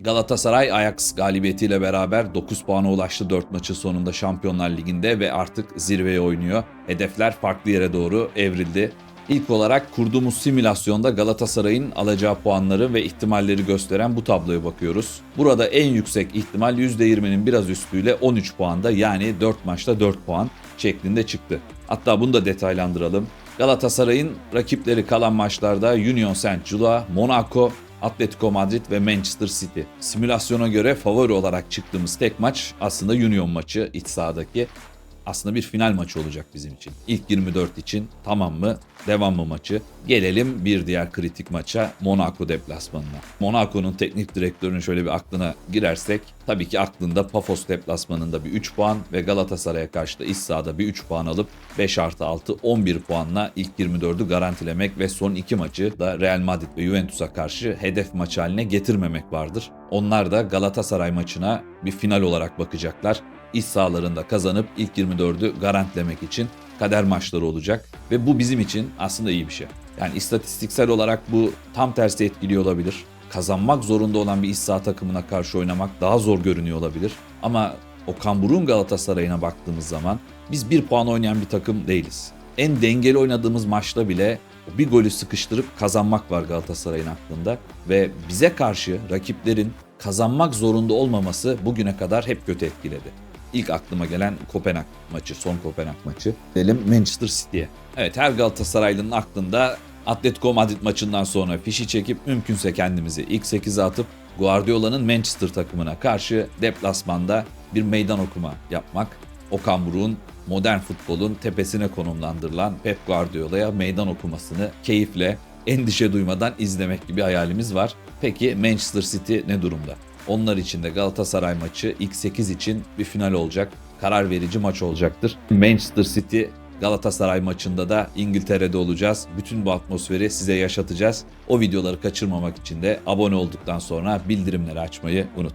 Galatasaray Ajax galibiyetiyle beraber 9 puana ulaştı 4 maçın sonunda Şampiyonlar Ligi'nde ve artık zirveye oynuyor. Hedefler farklı yere doğru evrildi. İlk olarak kurduğumuz simülasyonda Galatasaray'ın alacağı puanları ve ihtimalleri gösteren bu tabloya bakıyoruz. Burada en yüksek ihtimal %20'nin biraz üstüyle 13 puanda yani 4 maçta 4 puan şeklinde çıktı. Hatta bunu da detaylandıralım. Galatasaray'ın rakipleri kalan maçlarda Union Saint-Gilloise, Monaco, Atletico Madrid ve Manchester City. Simülasyona göre favori olarak çıktığımız tek maç aslında Union maçı iç sahadaki. Aslında bir final maçı olacak bizim için. İlk 24 için tamam mı? Devam mı maçı? Gelelim bir diğer kritik maça Monaco deplasmanına. Monaco'nun teknik direktörünün şöyle bir aklına girersek tabii ki aklında Pafos deplasmanında bir 3 puan ve Galatasaray'a karşı da iç sahada bir 3 puan alıp 5 artı 6 11 puanla ilk 24'ü garantilemek ve son iki maçı da Real Madrid ve Juventus'a karşı hedef maç haline getirmemek vardır. Onlar da Galatasaray maçına bir final olarak bakacaklar iç sahalarında kazanıp ilk 24'ü garantilemek için kader maçları olacak ve bu bizim için aslında iyi bir şey. Yani istatistiksel olarak bu tam tersi etkiliyor olabilir. Kazanmak zorunda olan bir iç saha takımına karşı oynamak daha zor görünüyor olabilir. Ama o kamburun Galatasaray'ına baktığımız zaman biz bir puan oynayan bir takım değiliz. En dengeli oynadığımız maçta bile bir golü sıkıştırıp kazanmak var Galatasaray'ın aklında ve bize karşı rakiplerin kazanmak zorunda olmaması bugüne kadar hep kötü etkiledi. İlk aklıma gelen Kopenhag maçı, son Kopenhag maçı. Dedim Manchester City'ye. Evet her Galatasaraylı'nın aklında Atletico Madrid maçından sonra fişi çekip mümkünse kendimizi ilk 8'e atıp Guardiola'nın Manchester takımına karşı deplasmanda bir meydan okuma yapmak. Okan Buruk'un modern futbolun tepesine konumlandırılan Pep Guardiola'ya meydan okumasını keyifle, endişe duymadan izlemek gibi hayalimiz var. Peki Manchester City ne durumda? Onlar için de Galatasaray maçı ilk 8 için bir final olacak. Karar verici maç olacaktır. Manchester City Galatasaray maçında da İngiltere'de olacağız. Bütün bu atmosferi size yaşatacağız. O videoları kaçırmamak için de abone olduktan sonra bildirimleri açmayı unutmayın.